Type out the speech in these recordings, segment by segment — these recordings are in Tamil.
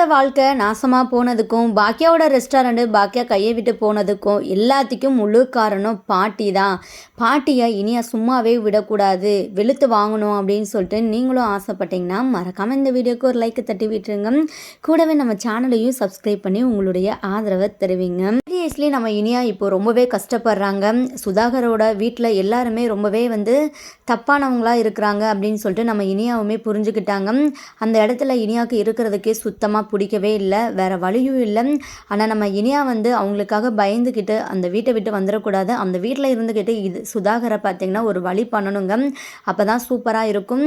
பாக்கியாவோட வாழ்க்கை நாசமாக போனதுக்கும் பாக்கியாவோட ரெஸ்டாரண்ட்டு பாக்கியா கையை விட்டு போனதுக்கும் எல்லாத்துக்கும் முழு காரணம் பாட்டி தான். பாட்டியை இனியா சும்மாவே விடக்கூடாது வெளுத்து வாங்கணும் அப்படின்னு சொல்லிட்டு நீங்களும் ஆசைப்பட்டீங்கன்னா மறக்காமல் இந்த வீடியோக்கு ஒரு லைக் தட்டி விட்டுருங்க. கூடவே நம்ம சேனலையும் சப்ஸ்கிரைப் பண்ணி உங்களுடைய ஆதரவை தருவீங்க. சீரியஸ்லி நம்ம இனியா இப்போ ரொம்பவே கஷ்டப்படுறாங்க. சுதாகரோட வீட்டில் எல்லாருமே ரொம்பவே வந்து தப்பானவங்களா இருக்கிறாங்க அப்படின்னு சொல்லிட்டு நம்ம இனியாவுமே புரிஞ்சுக்கிட்டாங்க. அந்த இடத்துல இனியாவுக்கு இருக்கிறதுக்கே சுத்தமாக பிடிக்கவே இல்லை வேறு வழியும் இல்லை. ஆனால் நம்ம இனியா வந்து அவங்களுக்காக பயந்துக்கிட்டு அந்த வீட்டை விட்டு வந்துடக்கூடாது. அந்த வீட்டில் இருந்துக்கிட்டு இது சுதாகரை பார்த்திங்கன்னா ஒரு வழி பண்ணணுங்க. அப்போ தான் சூப்பராக இருக்கும்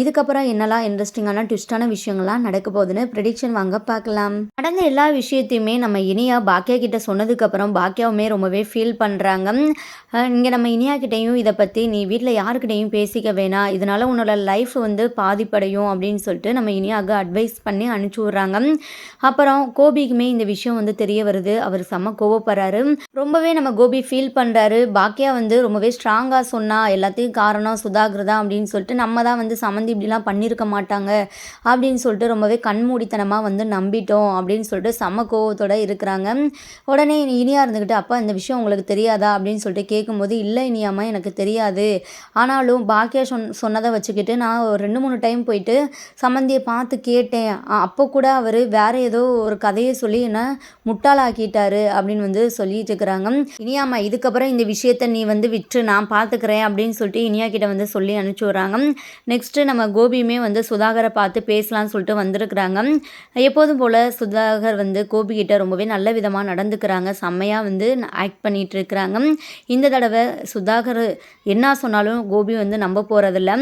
இதுக்கப்புறம் என்னெல்லாம் இன்ட்ரெஸ்டிங்கான ட்விஸ்டான விஷயங்கள்லாம் நடக்க போகுதுன்னு ப்ரெடிக்ஷன் வாங்க பார்க்கலாம். நடந்த எல்லா விஷயத்தையுமே நம்ம இனியா பாக்கியா கிட்ட சொன்னதுக்கப்புறம் பாக்கியாவுமே ரொம்பவே ஃபீல் பண்ணுறாங்க இங்கே நம்ம இனியா கிட்டேயும் இதை பற்றி நீ வீட்டில் யாருக்கிட்டையும் பேசிக்க வேணாம். இதனால் உன்னோட லைஃப் வந்து பாதிப்படையும் அப்படின்னு சொல்லிட்டு நம்ம இனியாவுக்கு அட்வைஸ் பண்ணி அனுப்பிச்சி சொல்கிறாங்க அப்புறம் கோபிக்குமே இந்த விஷயம் வந்து தெரிய வருது. அவர் செம்ம கோவப்படுறாரு. ரொம்பவே நம்ம கோபி ஃபீல் பண்ணுறாரு பாக்கியா வந்து ரொம்பவே ஸ்ட்ராங்காக சொன்னா எல்லாத்தையும் காரணம் சுதாகர் தான் அப்படின்னு சொல்லிட்டு நம்ம தான் வந்து சம்மந்தி இப்படிலாம் பண்ணியிருக்க மாட்டாங்க அப்படின்னு சொல்லிட்டு ரொம்பவே கண்மூடித்தனமாக வந்து நம்பிட்டோம் அப்படின்னு சொல்லிட்டு செம்ம கோவத்தோட இருக்கிறாங்க. உடனே இனியா இருந்துக்கிட்டு அப்பா இந்த விஷயம் உங்களுக்கு தெரியாதா? அப்படின்னு சொல்லிட்டு கேட்கும்போது இல்லை இனியாமல் எனக்கு தெரியாது. ஆனாலும் பாக்கியா சொன் சொன்னதை வச்சுக்கிட்டு நான் ஒரு ரெண்டு மூணு டைம் போயிட்டு சம்மந்தியை பார்த்து கேட்டேன். அப்போ கூட அவர் வேற ஏதோ ஒரு கதையை சொல்லி என்ன முட்டாளாக்கிட்டாரு அப்படின்னு வந்து சொல்லிட்டு இருக்கிறாங்க. இனியாம்மா இதுக்கப்புறம் இந்த விஷயத்த நீ வந்து விற்று நான் பார்த்துக்கிறேன் அப்படின்னு சொல்லிட்டு இனியா கிட்ட வந்து சொல்லி அனுப்பிச்சி விட்றாங்க. நெக்ஸ்ட்டு நம்ம கோபியுமே வந்து சுதாகரை பார்த்து பேசலாம்னு சொல்லிட்டு வந்திருக்கிறாங்க. எப்போதும் போல் சுதாகர் வந்து கோபி கிட்ட ரொம்பவே நல்ல விதமாக நடந்துக்கிறாங்க. செம்மையாக வந்து ஆக்ட் பண்ணிட்டு இருக்கிறாங்க. இந்த தடவை சுதாகர் என்ன சொன்னாலும் கோபி வந்து நம்ப போகிறதில்ல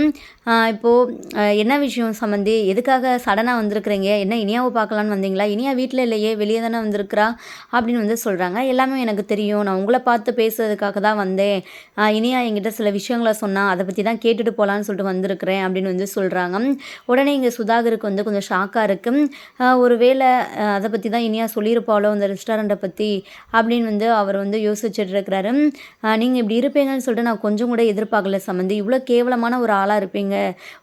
இப்போது என்ன விஷயம் சம்மந்தி எதுக்காக சடனாக வந்திருக்கிறீங்க? என்ன இனியாவை பார்க்கலான்னு வந்தீங்களா? இனியா வீட்டில் இல்லையே வெளியே தானே வந்திருக்கிறா? அப்படின்னு வந்து சொல்கிறாங்க எல்லாமே எனக்கு தெரியும். நான் உங்களை பார்த்து பேசுறதுக்காக தான் வந்தேன். இனியா என்கிட்ட சில விஷயங்களை சொன்னால் அதை பற்றி தான் கேட்டுட்டு போகலான்னு சொல்லிட்டு வந்திருக்கிறேன் அப்படின்னு வந்து சொல்கிறாங்க உடனே இங்கே சுதாகருக்கு வந்து கொஞ்சம் ஷாக்காக இருக்குது ஒரு வேளை அதை பற்றி தான் இனியா சொல்லியிருப்பாளோ அந்த ரெஸ்டாரண்ட்டை பற்றி அப்படின்னு வந்து அவர் வந்து யோசிச்சுட்டு இருக்கிறாரு. நீங்கள் இப்படி இருப்பீங்கன்னு சொல்லிட்டு நான் கொஞ்சம் கூட எதிர்பார்க்கல சம்மந்தி இவ்வளோ கேவலமான ஒரு ஆளாக இருப்பீங்க.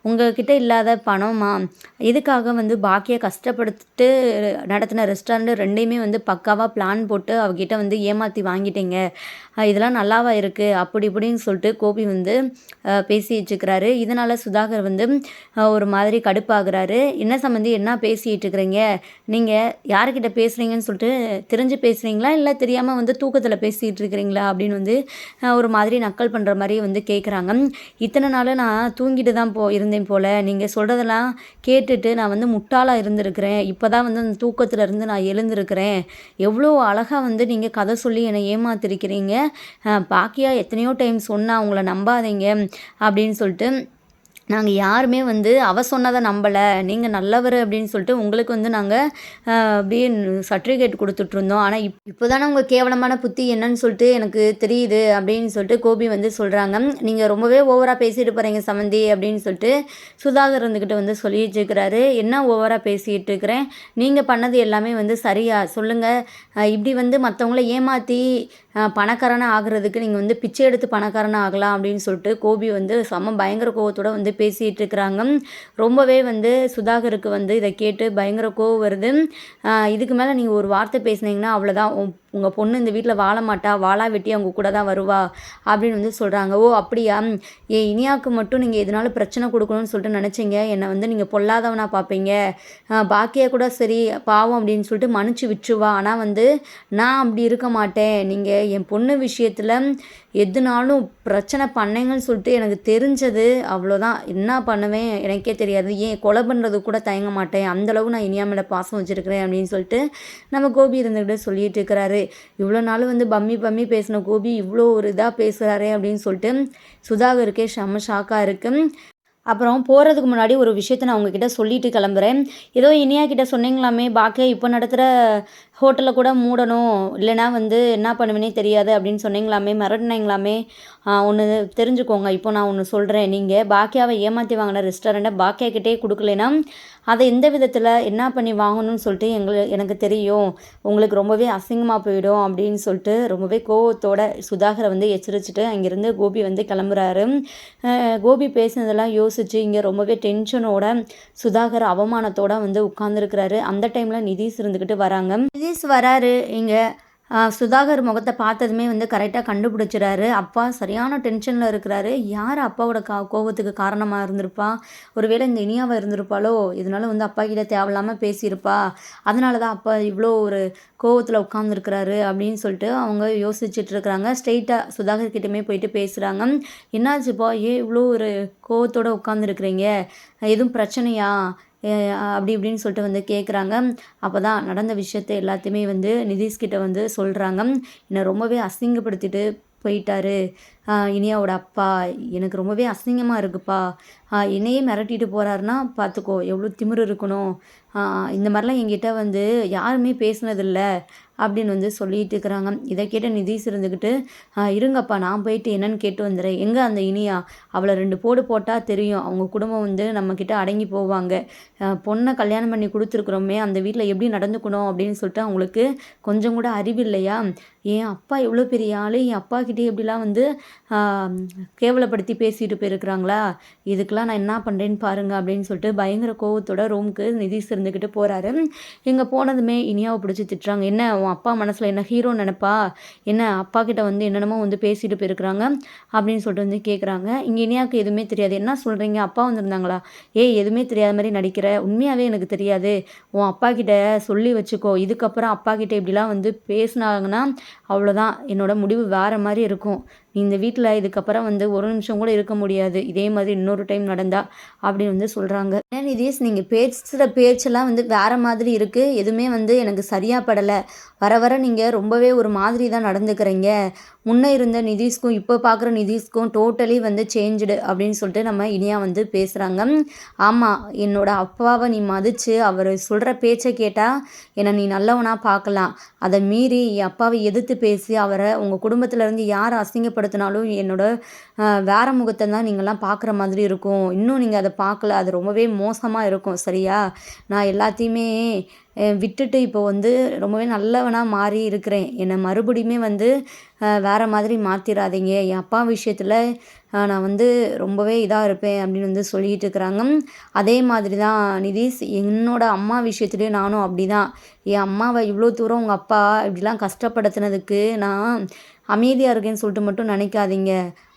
உங்ககிட்ட இல்லாத பணமா? எதுக்காக வந்து பாக்கியை கஷ்டப்படுத்திட்டு நடத்தின ரெஸ்டாரண்ட் ரெண்டையுமே வந்து பக்காவாக பிளான் போட்டு அவகிட்ட வந்து ஏமாற்றி வாங்கிட்டீங்க. இதெல்லாம் நல்லாவா இருக்குது அப்படி இப்படின்னு சொல்லிட்டு கோபி வந்து பேசி வச்சுக்கிறாரு. இதனால் சுதாகர் வந்து ஒரு மாதிரி கடுப்பாகிறாரு. என்ன சம்மந்தி என்ன பேசிகிட்டு இருக்கிறீங்க? நீங்கள் யார்கிட்ட பேசுகிறீங்கன்னு சொல்லிட்டு தெரிஞ்சு பேசுகிறீங்களா இல்லை தெரியாமல் வந்து தூக்கத்தில் பேசிகிட்டு இருக்கிறீங்களா? அப்படின்னு வந்து ஒரு மாதிரி நக்கல் பண்ணுற மாதிரி வந்து கேட்குறாங்க இத்தனை நாள் நான் தூங்கிட்டு தான் போ இருந்தேன் போல். நீங்கள் சொல்கிறதெல்லாம் கேட்டுட்டு நான் வந்து முட்டாளாக இருந்திருக்கிறேன். இப்போ தான் வந்து அந்த தூக்கத்தில் இருந்து நான் எழுந்திருக்கிறேன். எவ்வளோ அழகாக வந்து நீங்கள் கதை சொல்லி என்னை ஏமாத்திருக்கிறீங்க. பாக்கியா எத்தனையோ டைம் சொன்னால் உங்களை நம்பாதீங்க அப்படின்னு சொல்லிட்டு நாங்கள் யாருமே வந்து அவ சொன்னதை நம்பலை. நீங்கள் நல்லவர் அப்படின்னு சொல்லிட்டு உங்களுக்கு வந்து நாங்கள் அப்படியே சர்டிஃபிகேட் கொடுத்துட்ருந்தோம் ஆனால் இப் இப்போ தானே உங்கள் கேவலமான புத்தி என்னன்னு சொல்லிட்டு எனக்கு தெரியுது அப்படின்னு சொல்லிட்டு கோபி வந்து சொல்கிறாங்க நீங்கள் ரொம்பவே ஓவராக பேசிட்டு போகிறீங்க சமந்தி அப்படின்னு சொல்லிட்டு சுதாகர் இருந்துக்கிட்டு வந்து சொல்லிட்டு இருக்கிறாரு. என்ன ஓவராக பேசிகிட்டு இருக்கிறேன்? நீங்கள் பண்ணது எல்லாமே வந்து சரியா? சொல்லுங்கள் இப்படி வந்து மற்றவங்கள ஏமாற்றி பணக்காரனா ஆகிறதுக்கு நீங்கள் வந்து பிச்சை எடுத்து பணக்காரனா ஆகலாம் அப்படின்னு சொல்லிட்டு கோபி வந்து செம்ம பயங்கர கோவத்தோட வந்து பேசிகிட்டு இருக்கிறாங்க. ரொம்பவே வந்து சுதாகருக்கு வந்து இதை கேட்டு பயங்கர கோவம் வருது. இதுக்கு மேலே நீங்கள் ஒரு வார்த்தை பேசுனீங்கன்னா அவ்வளோதான் உங்கள் பொண்ணு இந்த வீட்டில் வாழ மாட்டா வாழா வெட்டி அவங்க கூட தான் வருவா? அப்படின்னு வந்து சொல்கிறாங்க ஓ அப்படியா? ஏன் இனியாவுக்கு மட்டும் நீங்கள் எதனால பிரச்சனை கொடுக்கணும்னு சொல்லிட்டு நினச்சிங்க. என்னை வந்து நீங்கள் பொல்லாதவனாக பார்ப்பீங்க பாக்கியா கூட சரி பாவம் அப்படின்னு சொல்லிட்டு மன்னிச்சு விட்டுருவா. ஆனால் வந்து நான் அப்படி இருக்க மாட்டேன். நீங்கள் என் பொண்ணு விஷயத்தில் எதுனாலும் பிரச்சனை பண்ணீங்கன்னு சொல்லிட்டு எனக்கு தெரிஞ்சது. அவ்வளோதான் என்ன பண்ணுவேன்? எனக்கே தெரியாது. ஏன் கொலை பண்ணுறது கூட தயங்க மாட்டேன். அந்தளவு நான் இனியா மேலே பாசம் வச்சுருக்கிறேன் அப்படின்னு சொல்லிட்டு நம்ம கோபி இருந்துக்கிட்டு சொல்லிட்டு இருக்கிறாரு. இவ்வளோ நாள் வந்து பம்மி பம்மி பேசின கோபி இவ்வளோ ஒரு இதாக பேசுகிறாரே அப்படின்னு சொல்லிட்டு சுதாகருக்கே செம்ம ஷாக்காக இருக்குது அப்புறம் போகிறதுக்கு முன்னாடி ஒரு விஷயத்த நான் உங்ககிட்ட சொல்லிட்டு கிளம்புறேன். ஏதோ இனியா கிட்ட சொன்னீங்களாமே பாக்கியா இப்போ நடத்துகிற ஹோட்டலை கூட மூடணும். இல்லைனா வந்து என்ன பண்ணுவேனே தெரியாது அப்படின்னு சொன்னீங்களாமே மிரட்டினீங்களாமே. ஒன்று தெரிஞ்சுக்கோங்க. இப்போ நான் ஒன்று சொல்கிறேன் நீங்கள் பாக்கியாவை ஏமாற்றி வாங்கின ரெஸ்டாரண்ட்டை பாக்கியாக்கிட்டே கொடுக்கலனா அதை எந்த விதத்தில் என்ன பண்ணி வாங்கணும்னு சொல்லிட்டு எங்களை எனக்கு தெரியும். உங்களுக்கு ரொம்பவே அசிங்கமாக போயிடும் அப்படின்னு சொல்லிட்டு ரொம்பவே கோவத்தோட சுதாகரை வந்து எச்சரிச்சுட்டு அங்கேருந்து கோபி வந்து கிளம்புறாரு. கோபி பேசினதெல்லாம் யோசித்து இங்கே ரொம்பவே டென்ஷனோட சுதாகர் அவமானத்தோட வந்து உட்காந்துருக்கிறாரு அந்த டைமில் நிதிஷ் இருந்துக்கிட்டு வராங்க. போலீஸ் வராரு. இங்கே சுதாகர் முகத்தை பார்த்ததுமே வந்து கரெக்டாக கண்டுபிடிச்சிறாரு. அப்பா சரியான டென்ஷனில் இருக்கிறாரு. யார் அப்பாவோட கா கோபத்துக்கு காரணமாக இருந்திருப்பா? ஒருவேளை இந்த இனியாவை இருந்திருப்பாளோ? இதனால வந்து அப்பா கிட்ட தேவையில்லாமல் பேசியிருப்பா. அதனால தான் அப்பா இவ்வளோ ஒரு கோவத்தில் உட்காந்துருக்கிறாரு அப்படின்னு சொல்லிட்டு அவங்க யோசிச்சுட்டு இருக்கிறாங்க. ஸ்ட்ரெயிட்டாக சுதாகர் கிட்டமே போயிட்டு பேசுகிறாங்க என்னாச்சுப்பா ஏன் இவ்வளோ ஒரு கோவத்தோடு உட்காந்துருக்குறீங்க எதுவும் பிரச்சனையா? அப்படி இப்படின்னு சொல்லிட்டு வந்து கேட்குறாங்க அப்போ தான் நடந்த விஷயத்த எல்லாத்தையுமே வந்து நிதிஷ்கிட்ட வந்து சொல்கிறாங்க என்னை ரொம்பவே அசிங்கப்படுத்திட்டு போயிட்டாரு. இனியாவோட அப்பா எனக்கு ரொம்பவே அசிங்கமாக இருக்குப்பா. என்னையே மிரட்டிட்டு போகிறாருன்னா பார்த்துக்கோ எவ்வளோ திமிரு இருக்கணும். இந்த மாதிரிலாம் என்கிட்ட வந்து யாருமே பேசினதில்ல அப்படின்னு வந்து சொல்லிட்டு இருக்கிறாங்க. இதை கேட்ட நிதிஷ் இருந்துக்கிட்டு இருங்கப்பா நான் போயிட்டு என்னன்னு கேட்டு வந்துடுறேன். எங்கே அந்த இனியா? அவளை ரெண்டு போடு போட்டால் தெரியும். அவங்க குடும்பம் வந்து நம்மக்கிட்ட அடங்கி போவாங்க. பொண்ணை கல்யாணம் பண்ணி கொடுத்துருக்குறோமே அந்த வீட்டில் எப்படி நடந்துக்கணும் அப்படின்னு சொல்லிட்டு அவங்களுக்கு கொஞ்சம் கூட அறிவு இல்லையா? என் அப்பா எவ்வளோ பெரிய ஆள்? என் அப்பா கிட்டே எப்படிலாம் வந்து கேவலப்படுத்தி பேசிட்டு போயிருக்கிறாங்களா? இதுக்கெலாம் நான் என்ன பண்ணுறேன்னு பாருங்கள் அப்படின்னு சொல்லிட்டு பயங்கர கோவத்தோட ரூமுக்கு நிதிஷ் இருந்துக்கிட்டு போகிறாரு இங்கே போனதுமே இனியாவை பிடிச்சி திட்டுறாங்க. என்ன உன் அப்பா மனசில் என்ன ஹீரோ நினப்பா? என்ன அப்பா கிட்ட வந்து என்னென்னமோ வந்து பேசிட்டு போயிருக்கிறாங்க அப்படின்னு சொல்லிட்டு வந்து கேட்குறாங்க இங்கே இனியாவுக்கு எதுவுமே தெரியாது. என்ன சொல்கிறீங்க அப்பா வந்திருந்தாங்களா? ஏய் எதுவுமே தெரியாத மாதிரி நடிக்கிற. உண்மையாகவே எனக்கு தெரியாது. உன் அப்பா கிட்ட சொல்லி வச்சுக்கோ. இதுக்கப்புறம் அப்பா கிட்ட இப்படிலாம் வந்து பேசினாங்கன்னா அவ்வளோதான் என்னோட முடிவு வேறு மாதிரி இருக்கும். நீ இந்த வீட்டில் இதுக்கப்புறம் வந்து ஒரு நிமிஷம் கூட இருக்க முடியாது. இதே மாதிரி இன்னொரு டைம் நடந்தா அப்படின்னு வந்து சொல்கிறாங்க ஏன் நிதீஷ் நீங்கள் பேசுகிற பேச்செல்லாம் வந்து வேறு மாதிரி இருக்குது எதுவுமே வந்து எனக்கு சரியாக படலை. வர வர நீங்கள் ரொம்பவே ஒரு மாதிரி தான் நடந்துக்கிறீங்க. முன்னே இருந்த நிதிஷ்க்கும் இப்போ பார்க்குற நிதிஷ்க்கும் டோட்டலி வந்து சேஞ்சுடு அப்படின்னு சொல்லிட்டு நம்ம இனியா வந்து பேசுகிறாங்க ஆமாம் என்னோட அப்பாவை நீ மதித்து அவர் சொல்கிற பேச்சை கேட்டால் என்னை நீ நல்லவனாக பார்க்கலாம் அதை மீறி என் அப்பாவை எதிர்த்து பேசி அவரை உங்கள் குடும்பத்திலேருந்து யார் அசிங்கப்படுத்தினாலும் என்னோட வேற முகத்தை தான் நீங்கள்லாம் பார்க்குற மாதிரி இருக்கும். இன்னும் நீங்கள் அதை பார்க்கல அது ரொம்பவே மோசமாக இருக்கும் சரியா? நான் எல்லாத்தையுமே விட்டுட்டு இப்போ வந்து ரொம்பவே நல்லவனாக மாறி இருக்கிறேன். என்னை மறுபடியுமே வந்து வேறு மாதிரி மாற்றிடாதீங்க என் அப்பா விஷயத்தில் நான் வந்து ரொம்பவே இதாக இருப்பேன் அப்படின்னு வந்து சொல்லிகிட்டு இருக்கிறாங்க. அதே மாதிரி தான் நிதிஷ் என்னோடய அம்மா விஷயத்துலேயும் நானும் அப்படி தான் என் அம்மாவை இவ்வளோ தூரம் உங்கள் அப்பா இப்படிலாம் கஷ்டப்படுத்தினதுக்கு நான் அமைதியாக இருக்கேன்னு சொல்லிட்டு மட்டும் நினைக்காதீங்க.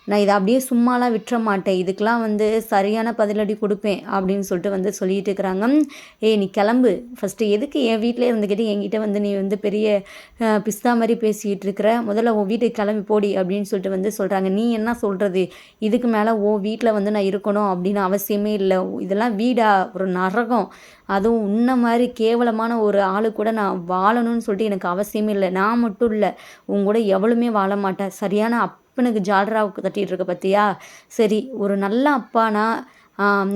நான் இதை அப்படியே சும்மாலாம் விட்டுற மாட்டேன். இதுக்கெலாம் வந்து சரியான பதிலடி கொடுப்பேன் அப்படின்னு சொல்லிட்டு வந்து சொல்லிட்டு இருக்கிறாங்க. ஏய் நீ கிளம்பு. ஃபஸ்ட்டு எதுக்கு என் வீட்டிலே இருந்துக்கிட்டு என்கிட்ட வந்து நீ வந்து பெரிய பிஸ்தா மாதிரி பேசிக்கிட்டு இருக்கிற? முதல்ல உன் வீட்டுக்கு கிளம்பி போடி அப்படின்னு சொல்லிட்டு வந்து சொல்கிறாங்க நீ என்ன சொல்கிறது இதுக்கு மேலே ஓ வீட்டில் வந்து நான் இருக்கணும் அப்படின்னு அவசியமே இல்லை. இதெல்லாம் வீடா? ஒரு நரகம். அதுவும் உன்ன மாதிரி கேவலமான ஒரு ஆளு கூட நான் வாழணும்னு சொல்லிட்டு எனக்கு அவசியமே இல்லை. நான் மட்டும் இல்லை. உன் கூட எவ்வளவுமே வாழ மாட்டேன். சரியான அப் அப்பனுக்கு ஜால்ராவுக்கு தட்டிகிட்டு இருக்க பார்த்தியா சரி ஒரு நல்ல அப்பானா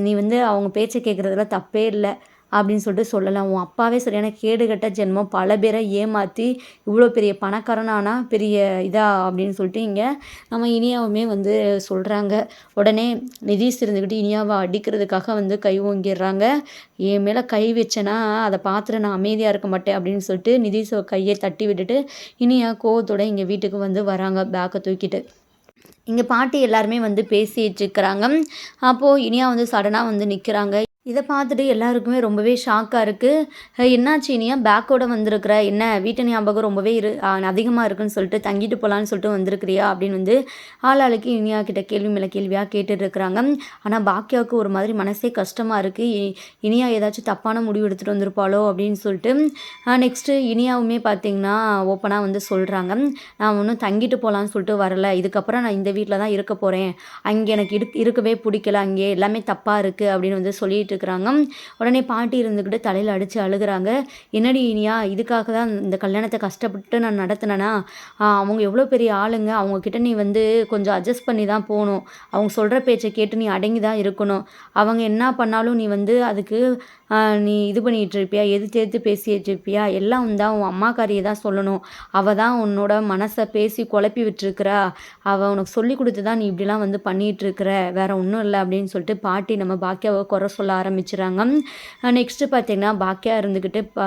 நீ வந்து அவங்க பேச்சை கேட்குறதுல தப்பே இல்லை. அப்படின்னு சொல்லிட்டு சொல்லலாம். உன் அப்பாவே சரியான கேடுகட்ட ஜென்மம். பல பேரை ஏமாற்றி இவ்வளோ பெரிய பணக்காரனானா பெரிய இதா அப்படின்னு சொல்லிட்டு இங்கே நம்ம இனியாவுமே வந்து சொல்கிறாங்க உடனே நிதிஷ் இருந்துக்கிட்டு இனியாவை அடிக்கிறதுக்காக வந்து கை ஓங்கிடுறாங்க. என் மேலே கை வச்சேன்னா அதை பார்த்துட்டு நான் அமைதியாக இருக்க மாட்டேன் அப்படின்னு சொல்லிட்டு நிதிஷ் கையை தட்டி விட்டுட்டு இனியா கோவத்தோட இங்கே வீட்டுக்கு வந்து வராங்க பேக்கை தூக்கிட்டு. இங்கே பாட்டி எல்லாருமே வந்து பேசிகிட்டு இருக்கிறாங்க. அப்போது இனியா வந்து சடனாக வந்து நிற்கிறாங்க இதை பார்த்துட்டு எல்லாருக்குமே ரொம்பவே ஷாக்காக இருக்குது என்னாச்சு இனியா? பேக்கோட வந்திருக்கிற. என்ன வீட்டு ஞாபகம் ரொம்பவே இரு அதிகமாக இருக்குன்னு சொல்லிட்டு தங்கிட்டு போகலான்னு சொல்லிட்டு வந்திருக்கிறியா? அப்படின்னு வந்து ஆளாளுக்கு இனியா கிட்ட கேள்வி மேலே கேள்வியாக கேட்டுட்டு இருக்கிறாங்க. ஆனால் பாக்கியாவுக்கு ஒரு மாதிரி மனசே கஷ்டமாக இருக்குது இனியா ஏதாச்சும் தப்பான முடிவு எடுத்துகிட்டு வந்திருப்பாளோ அப்படின்னு சொல்லிட்டு நெக்ஸ்ட்டு இனியாவுமே பார்த்திங்கன்னா ஓப்பனாக வந்து சொல்கிறாங்க நான் ஒன்றும் தங்கிட்டு போகலான்னு சொல்லிட்டு வரல. இதுக்கப்புறம் நான் இந்த வீட்டில் தான் இருக்க போகிறேன் அங்கே எனக்கு இருக்கவே பிடிக்கல. அங்கே எல்லாமே தப்பாக இருக்குது அப்படின்னு வந்து சொல்லிட்டு இருக்கிறாங்க உடனே பாட்டி இருந்துக்கிட்டு தலையில் அடித்து அழுகுறாங்க. என்னடி இனியா இதுக்காக தான் இந்த கல்யாணத்தை கஷ்டப்பட்டு நான் நடத்தினேனா? அவங்க எவ்வளோ பெரிய ஆளுங்க. அவங்கக்கிட்ட நீ வந்து கொஞ்சம் அட்ஜஸ்ட் பண்ணி தான் போகணும். அவங்க சொல்கிற பேச்சை கேட்டு நீ அடங்கி தான் இருக்கணும். அவங்க என்ன பண்ணாலும் நீ வந்து அதுக்கு நீ இது பண்ணிகிட்டு இருப்பியா? எது சேர்த்து பேசிகிட்டு இருப்பியா? எல்லாம் வந்து உன் அம்மாக்காரியை தான் சொல்லணும். அவள் தான் உன்னோட மனசை பேசி குழப்பி விட்டுருக்குறா. அவள் உனக்கு சொல்லி கொடுத்து தான் நீ இப்படிலாம் வந்து பண்ணிகிட்ருக்குற வேற ஒன்றும் இல்லை அப்படின்னு சொல்லிட்டு பாட்டி நம்ம பாக்கியாவை குறை சொல்ல ஆரம்பிச்சுறாங்க. நெக்ஸ்ட்டு பார்த்தீங்கன்னா பாக்கியா இருந்துக்கிட்டு பா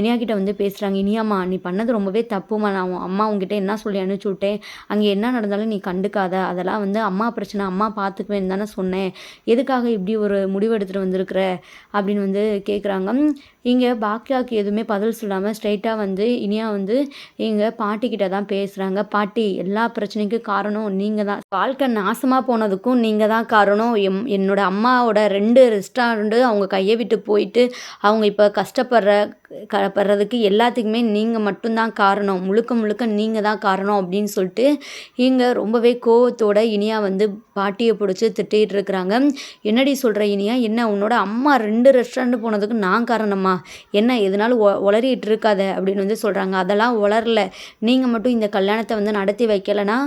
இனியா கிட்ட வந்து பேசுகிறாங்க இனியாம்மா நீ பண்ணது ரொம்பவே தப்புமா நான் அம்மா உங்ககிட்ட என்ன சொல்லி அனுப்பிச்சி விட்டேன்? அங்கே என்ன நடந்தாலும் நீ கண்டுக்காத. அதெல்லாம் வந்து அம்மா பிரச்சனை அம்மா பார்த்துக்குவேன்னு தானே சொன்னேன். எதுக்காக இப்படி ஒரு முடிவு எடுத்துகிட்டு வந்திருக்கிற? அப்படின்னு வந்து கேட்குறாங்க இங்கே பாக்கியாவுக்கு எதுவுமே பதில் சொல்லாமல் ஸ்ட்ரைட்டாக வந்து இனியா வந்து இங்கே பாட்டிக்கிட்ட தான் பேசுகிறாங்க பாட்டி எல்லா பிரச்சனைக்கும் காரணம் நீங்கள் தான் வாழ்க்கை நாசமாக போனதுக்கும் நீங்கள் தான் காரணம். எம் என்னோடய அம்மாவோட ரெண்டு ரெஸ்டாரண்ட்டு அவங்க கையை விட்டு போயிட்டு அவங்க இப்போ கஷ்டப்படுற க படுறதுக்கு எல்லாத்துக்குமே நீங்கள் மட்டும்தான் காரணம். முழுக்க முழுக்க நீங்கள் தான் காரணம் அப்படின்னு சொல்லிட்டு இங்கே ரொம்பவே கோவத்தோட இனியா வந்து பாட்டியை பிடிச்சி திட்டிகிட்டு இருக்கிறாங்க. என்னடி சொல்கிற இனியா? என்ன உன்னோட அம்மா ரெண்டு ரெஸ்டாரண்ட் போனதுக்கு நான் காரணமா? என்ன எதனாலும் ஒ உளறிட்டு இருக்காத அப்படின்னு வந்து சொல்கிறாங்க அதெல்லாம் உளரல நீங்கள் மட்டும் இந்த கல்யாணத்தை வந்து நடத்தி வைக்கலைன்னா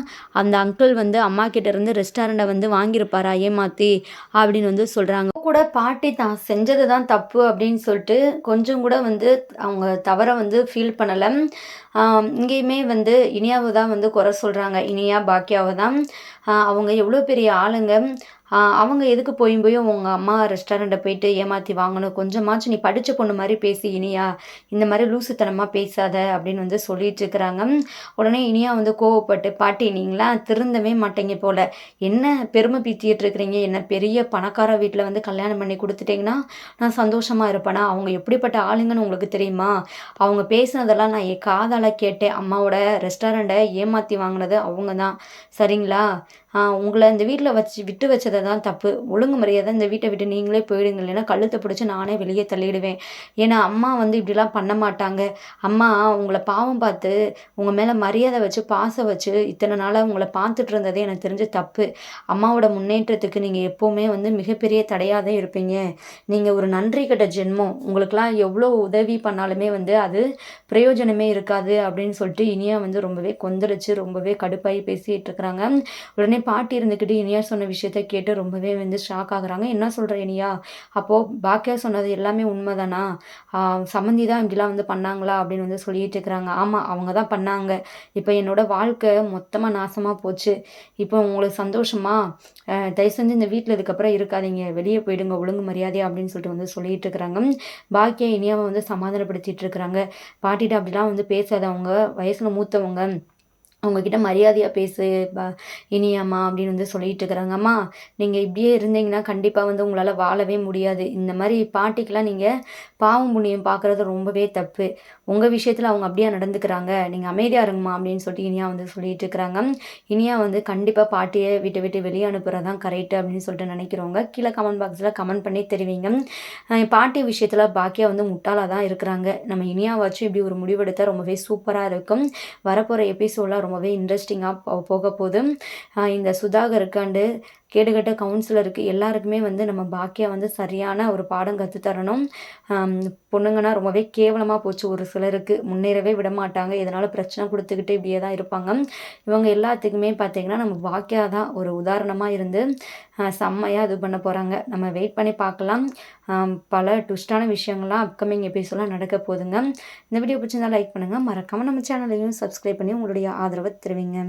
அந்த அங்கிள் வந்து அம்மா கிட்டேருந்து ரெஸ்டாரண்ட்டை வந்து வாங்கியிருப்பாரா? ஏமாற்றி அப்படின்னு வந்து சொல்கிறாங்க கூட பாட்டி தான் செஞ்சது தான் தப்பு அப்படின்னு சொல்லிட்டு கொஞ்சம் கூட வந்து அவங்க தவறை வந்து ஃபீல் பண்ணலை. இங்கேயுமே வந்து இனியாவை தான் வந்து குறை சொல்கிறாங்க இனியா பாக்கியாவை தான். அவங்க எவ்வளோ பெரிய ஆளுங்க. அவங்க எதுக்கு போயும் போய் உங்கள் அம்மா ரெஸ்டாரண்ட்டை போயிட்டு ஏமாற்றி வாங்கணும்? கொஞ்சமாச்சும் நீ படித்த பொண்ணு மாதிரி பேசி இனியா இந்த மாதிரி லூசுத்தனமாக பேசாத அப்படின்னு வந்து சொல்லிட்டு இருக்கிறாங்க. உடனே இனியா வந்து கோவப்பட்டு பாட்டி நீங்களா திருந்தவே மாட்டேங்க போல். என்ன பெருமை பீத்திட்டு இருக்கிறீங்க? என்ன பெரிய பணக்கார வீட்டில் வந்து கல்யாணம் பண்ணி கொடுத்துட்டிங்கன்னா நான் சந்தோஷமாக இருப்பேனா? அவங்க எப்படிப்பட்ட ஆளுங்கன்னு உங்களுக்கு தெரியுமா? அவங்க பேசுனதெல்லாம் நான் என் காதால் கேட்டேன். அம்மாவோட ரெஸ்டாரண்ட்டை ஏமாற்றி வாங்கினது அவங்க தான் சரிங்களா? உங்களை இந்த வீட்டில் வச்சு விட்டு வச்சதை தான் தப்பு. ஒழுங்கு மரியாதை இந்த வீட்டை விட்டு நீங்களே போயிடுங்க. இல்லைன்னா கழுத்தை பிடிச்சி நானே வெளியே தள்ளிடுவேன். ஏன்னா அம்மா வந்து இப்படிலாம் பண்ண மாட்டாங்க. அம்மா உங்களை பாவம் பார்த்து உங்கள் மேலே மரியாதை வச்சு பாசம் வச்சு இத்தனை நாளாக உங்களை பார்த்துட்டு இருந்ததே எனக்கு தெரிஞ்ச தப்பு. அம்மாவோட முன்னேற்றத்துக்கு நீங்கள் எப்போவுமே வந்து மிகப்பெரிய தடையாக தான் இருப்பீங்க. நீங்கள் ஒரு நன்றி கட்ட ஜென்மம். உங்களுக்கெல்லாம் எவ்வளோ உதவி பண்ணாலுமே வந்து அது பிரயோஜனமே இருக்காது அப்படின்னு சொல்லிட்டு இனியா வந்து ரொம்பவே கொந்தளிச்சு ரொம்பவே கடுப்பாகி பேசிகிட்டு இருக்கிறாங்க. உடனே பாட்டி இருந்துக்கிட்டு இனியா சொன்ன விஷயத்த கேட்டு ரொம்பவே வந்து ஷாக் ஆகுறாங்க. என்ன சொல்கிற இனியா? அப்போது பாக்கியா சொன்னது எல்லாமே உண்மைதானா? சம்மந்தி தான் இப்படிலாம் வந்து பண்ணாங்களா? அப்படின்னு வந்து சொல்லிட்டு இருக்கிறாங்க. ஆமாம் அவங்க தான் பண்ணாங்க. இப்போ என்னோடய வாழ்க்கை மொத்தமாக நாசமாக போச்சு. இப்போ உங்களுக்கு சந்தோஷமா? தயவு செஞ்சு இந்த வீட்டில் இதுக்கப்புறம் இருக்காதீங்க. வெளியே போயிடுங்க ஒழுங்கு மரியாதை அப்படின்னு சொல்லிட்டு வந்து சொல்லிட்டு இருக்கிறாங்க. பாக்கியா இனியாவை வந்து சமாதானப்படுத்திட்டு இருக்கிறாங்க. பாட்டிட்டு அப்படிலாம் வந்து பேசாதவங்க வயசில் மூத்தவங்க. அவங்கக்கிட்ட மரியாதையாக பேசு ப இனியாம்மா அப்படின்னு வந்து சொல்லிட்டு இருக்கிறாங்க. அம்மா நீங்கள் இப்படியே இருந்தீங்கன்னா கண்டிப்பாக வந்து உங்களால் வாழவே முடியாது. இந்த மாதிரி பாட்டிக்கெலாம் நீங்கள் பாவம் புண்ணியம் பார்க்குறது ரொம்பவே தப்பு. உங்கள் விஷயத்தில் அவங்க அப்படியே நடந்துக்கிறாங்க. நீங்கள் அமைதியாக இருங்கம்மா அப்படின்னு சொல்லிட்டு இனியா வந்து சொல்லிட்டு இருக்கிறாங்க. இனியா வந்து கண்டிப்பாக பாட்டியை விட்டு விட்டு வெளியே அனுப்புகிறது தான் கரெக்டு அப்படின்னு சொல்லிட்டு நினைக்கிறவங்க கீழே கமெண்ட் பாக்ஸில் கமெண்ட் பண்ணி தெரிவிங்க. பாட்டி விஷயத்தில் பாக்கியா வந்து முட்டாளாக தான் இருக்கிறாங்க. நம்ம இனியா வச்சு இப்படி ஒரு முடிவெடுத்தால் ரொம்பவே சூப்பராக இருக்கும். வரப்போகிற எபிசோடில் ரொம்பவே இன்ட்ரெஸ்டிங்காக போக போகுது இந்த சுதாகருக்காண்டு கேடுகட்ட கவுன்சிலருக்கு எல்லாருக்குமே வந்து நம்ம பாக்கியா வந்து சரியான ஒரு பாடம் கற்றுத்தரணும் பொண்ணுங்கன்னா ரொம்பவே கேவலமாக போச்சு ஒரு சிலருக்கு. முன்னேறவே விட மாட்டாங்க இதனால் பிரச்சனை கொடுத்துக்கிட்டு இப்படியே தான் இருப்பாங்க. இவங்க எல்லாத்துக்குமே பார்த்திங்கன்னா நம்ம பாக்கியா தான் ஒரு உதாரணமாக இருந்து செம்மையாக இது பண்ண போகிறாங்க நம்ம வெயிட் பண்ணி பார்க்கலாம். பல ட்விஸ்டான விஷயங்கள்லாம் அப்கமிங் எபிசோடெலாம் நடக்க போதுங்க இந்த வீடியோ பிடிச்சிருந்தால் லைக் பண்ணுங்கள் மறக்காமல் நம்ம சேனலையும் சப்ஸ்கிரைப் பண்ணி உங்களுடைய ஆதரவை தருவீங்க.